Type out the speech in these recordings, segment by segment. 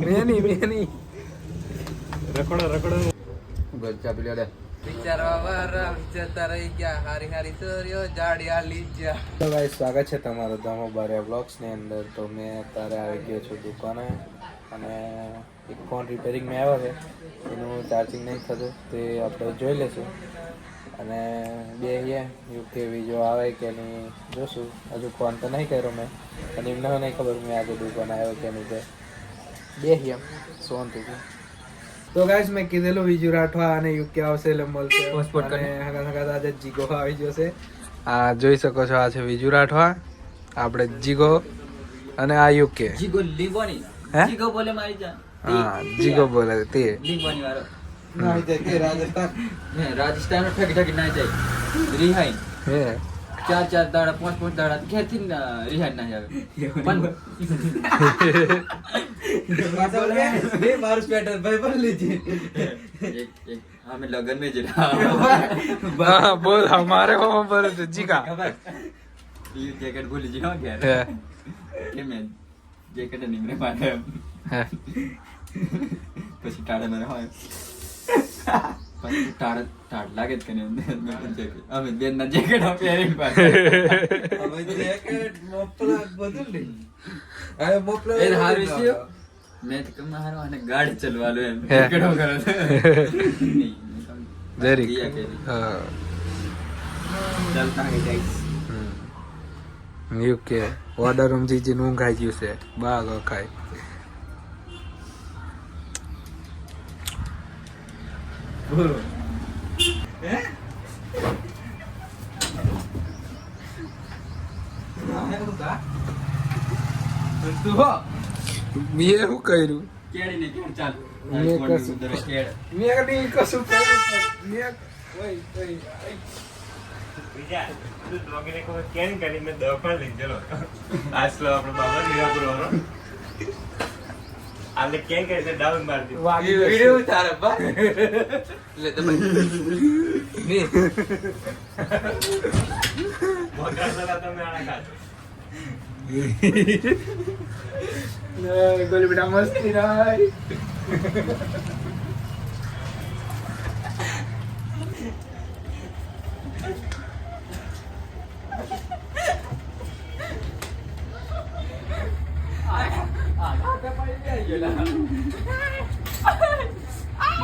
Many ગયા હારી હારી ચોરીઓ જાડિયા લીજ્યા તો ભાઈ સ્વાગત છે તમારું ધમો બારિયા બ્લોગ્સની અંદર તો મેં અત્યારે આવી ગયો છું દુકાને અને એક ફોન રિપેરિંગમાં આવ્યો છે એનું ચાર્જિંગ નહીં થતું તે આપણે જોઈ લઈશું અને બે યુકે બીજો આવે કે નહીં જોશું. હજુ ફોન તો નહીં કર્યો મેં અને એમને નહીં ખબર મેં આજે દુકાન આવ્યો કે નહીં તે. બે અહીંયા શાંતિથી તો. ગાઈસ મેં કીધેલું બીજું રાઠવા અને યુકે આવશે એટલે મળશે. હોસ્પોટ અને હગા હગા આજે જીગો આવી જશે. આ જોઈ શકો છો આ છે બીજું રાઠવા. આપણે જીગો અને આ યુકે જીગો લીવોની હે? જીગો બોલે મારી જાન. હા જીગો બોલે તે. લીવોની વાળો હે, રાજસ્થાન નો ઠગી ઠગી ના જાય રિહાઈ હે ચાર ચાર દાડા પાંચ પાંચ દાડા ઘેર થી રિહાઈ ના આવે પણ મારું સ્વેટર ભાઈ પણ લીધી એક એક અમે લગન में જરા હા બોલ હમારે હો બોલે તો જીગા ખબર ये जैकेट भूल जी हो હે गया કે મેં જેકેટ નિમરે મારે હે પછી ટાળે મને હોય પછી ટાળ ટાળ લાગે જ કે નહીં. મેં અમે બેન ના જેકેટ પહેરી પાછા હવે જેકેટ મોપલા બધું લઈ. હવે મોપલા એ હારું છે મેં તો કમ હારો અને ગાડી ચલવા એમ. હે. જેકેટો કરે. છે નહીં, મેં કહું, જરીક દિયા કે હા. ચાલતા hey guys. UK. Order room જીજી નું ખાઈ ગયું છે. બાગ ખાય તું હો મેં શું કર્યું? કેળી ને ચાલ. મેં કશું- કેળ. મેં નહીં કશું કર્યું મેં ઓય ઓય બીજા તું મેં દવાખાને લઈ ચલો આસલો આપણો બાબા નિરાપુર વાળો. આલે કેમ કરે છે ડાઉન માર દી વાગી જશે. વિડિયો ઉતારે બા લે તો ની. મોટા સલા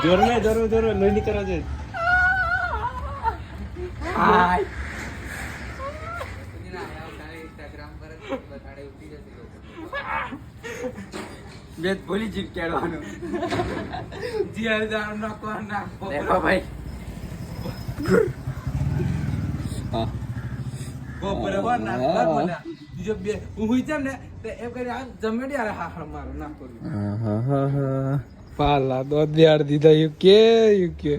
જોર મે જોર જોર લોહી નીકળો છે ઇન્સ્ટાગ્રામ પર જ બતાડે ઉઠી જશે લોકો બે ભૂલી જીત કેળવાનું જીઆર જાણ નાખો નાખો દેખો ભાઈ વાર નાખવા બોલ્યા બીજો બે હું હુઈ ને તો એમ કરી આ જમેડી આરે હા હા મારો નાખો પાલા દો દિયાર દીધા યુકે યુકે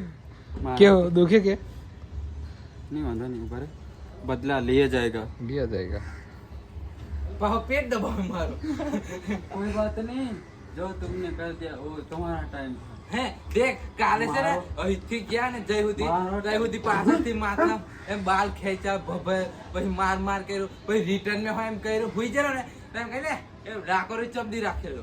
કેવો દુખે કે नहीं वांधा नहीं ऊपर बदला लिया जाएगा लिया जाएगा પાહો પેટ દબાવ મારો कोई बात नहीं जो तुमने कर दिया वो तुम्हारा टाइम હે દેખ કાલે છે ને અહીંથી ગયા ને જય સુધી મારો જય સુધી પાછળથી માથા એમ બાલ ખેંચા ભભે પછી માર માર કર્યું પછી રિટર્ન માં હોય એમ કર્યું હુઈ જરો ને તો એમ કહી લે એમ ડાકોરી ચપદી રાખેલો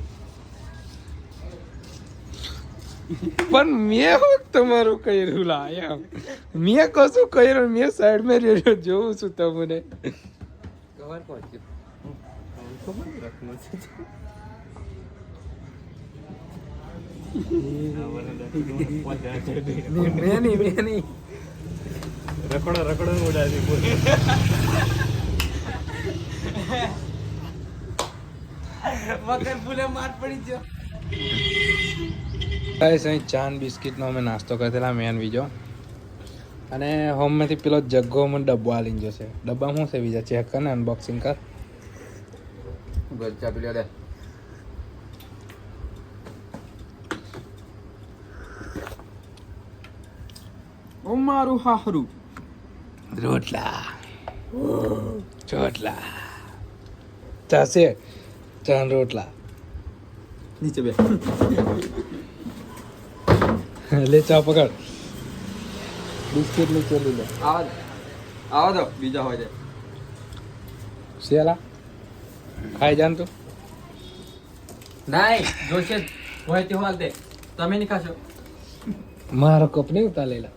પણ મેં હું તમારું કર્યું લા એમ. મેં કશું કર્યું મેં સાઈડમાં રહ્યો જોઉં છું તમને. કવર પહોંચ્યો? મેં નહીં મેં રખડો રખડો બોલ. વગર ભૂલે માર પડી ગયો. ગાઈસ અહીં ચાન બિસ્કિટનો અમે નાસ્તો કરેલા મેન બીજો. અને હોમમાંથી પેલો જગ્ગો મને ડબ્બો આલી ગયો છે. ડબ્બા શું છે બીજા? ચેક કર ને અનબોક્સિંગ કર. ગજ્જા પીલા દે. ઓ મારું હાહરું. રોટલા. ચોટલા. ચાસે ચાંદ રોટલા. નીચે બે. લે ચા પકડ. બિસ્કિટની ચેલી લે. આવા આવા દો બીજા હોય છે શેલા ખાઈ જાન તું? નાઈ જોશે હોય તે હાલ દે. તમે નહીં ખાશો. મારો કપ નહીં ઉતા લેલા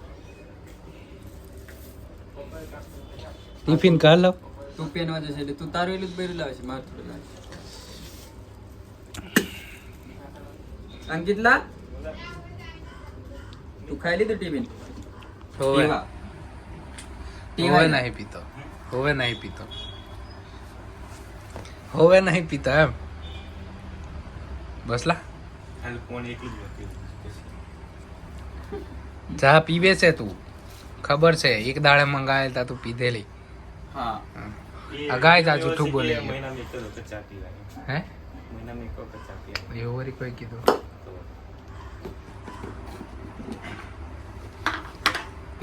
ટિફિન કાઢ લો. તું પેનવા જશે એટલે તું તારું એટલું જ બેરું લાવે છે મારું થોડું લાવે અંકિતલા? તું ખાઈ લીધું ટિફિન હોવે. હોવે નહીં પીતો હોવે નહીં પીતો હોવે નહીં પીતો એમ બસલા જ પીવે છે તું ખબર છે એક દાડે મંગાવેલ તા તું પીધેલી હા અગાય આ ગાય જા એવો જૂઠું બોલે એક હે મહિનામાં એક વખત ચા પીવાય એવું વરી કોઈ કીધું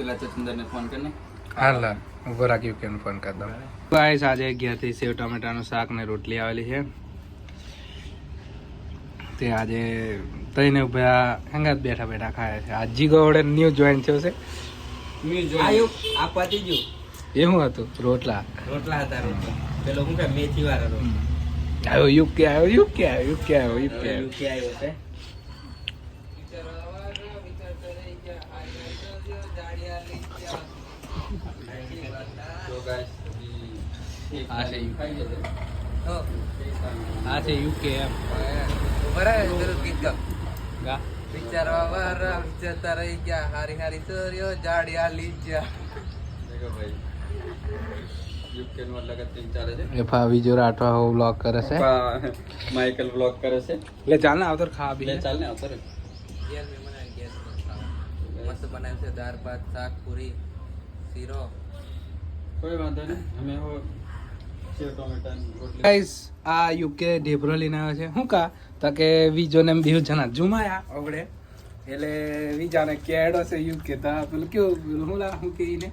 પેલા ચંદર ને ફોન કરીને? હાલ હાલ ઊભો રાખ્યું કે ફોન કરી દઉં. ગાઈસ આજે ઘેરથી સેવ ટમેટાનું શાક ને રોટલી આવેલી છે. તે આજે તઈને ઊભા હંગાત બેઠા બેઠા ખાય છે. આ જીગો વડે ન્યૂ જોઈન થયો છે. આયુ આ પતી ગયું. એ શું હતું? રોટલા. રોટલા હતા રોટલા. પેલો હું કે મેથી વાળો રોટલો આવ્યો યુકે આવ્યો યુકે આવ્યો યુકે આવ્યો યુકે આવ્યો યુકે આવ્યો છે તો guys, હજી એક આ છે. આ છે યુકે એમ. બરાબર ગીત. ગા. વિચારવા વારા વિચારતા રહી ગયા. હારી હારી ચોરીઓ જાડિયા લીજા દાળ ભાત શાક પૂરી શીરો. કોઈ વાંધો નહીં. અમે હો સેવ ટોમેટા ની રોટલી ગાઈસ આ યુકે ઢેબરો લઈને આવ્યો છે. શું કા? તો કે વિજોને બે જણા જુમાયા આવડે. એટલે વિજાને કેડો છે યુકે તો પેલું કેવું? હું લા હું કે ને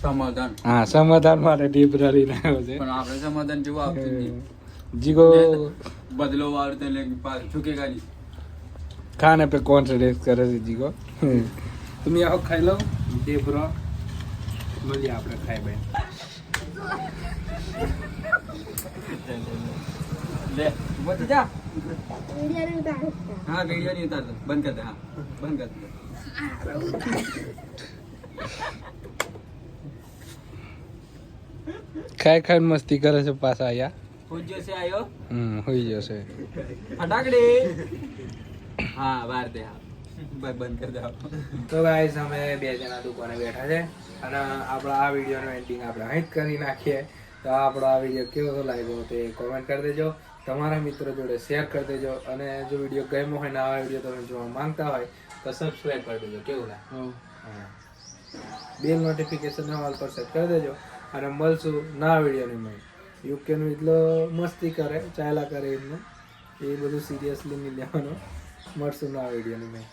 સમાધાન. હા સમાધાન માટે ઢેબરો લઈને આવ્યો છે. પણ આપણે સમાધાન જોવા આવતું જીગો. બદલો વાળું તે લે પાછું ચૂકે ગાડી. ખાને પે કોન્ટ્રાડિક્ટ કરે છે જીગો? તમે આવો ખાઈ લો. ઢેબરો મળીએ આપણે ખાઈ બેન લે બચી જા. હા વિડિયો નહીં ઉતારતો. બંધ કર દે હા. બંધ કર દે. ખાઈ ખાઈ મસ્તી કરે છે પાછા આયા છે આયો? હમ હોઈ જશે ફટાકડી. હા વાર દે હા. બંધ કર દે તો ગાઈસ અમે બે જણા દુકાને બેઠા છે. અને આપણો આ વિડીયોનો એન્ડિંગ આપણે અહીં જ કરી નાખીએ. તો આપણો આ વીડિયો કેવો લાગ્યો તે કોમેન્ટ કરી દેજો. તમારા મિત્રો જોડે શેર કરી દેજો. અને જો વીડિયો ગમ્યો હોય ને આવા વીડિયો તમે જોવા માંગતા હોય તો સબસ્ક્રાઈબ કરી દેજો. કેવું લાગે? હા. બેલ નોટિફિકેશન ઓલ પર સેટ કરી દેજો. અને મળશું ના વિડીયોની મેં યુકેનું એટલો મસ્તી કરે ચાલ્યા કરે એમને. એ બધું સિરિયસલી નહીં લેવાનું. મળશું ના વિડીયોની મેં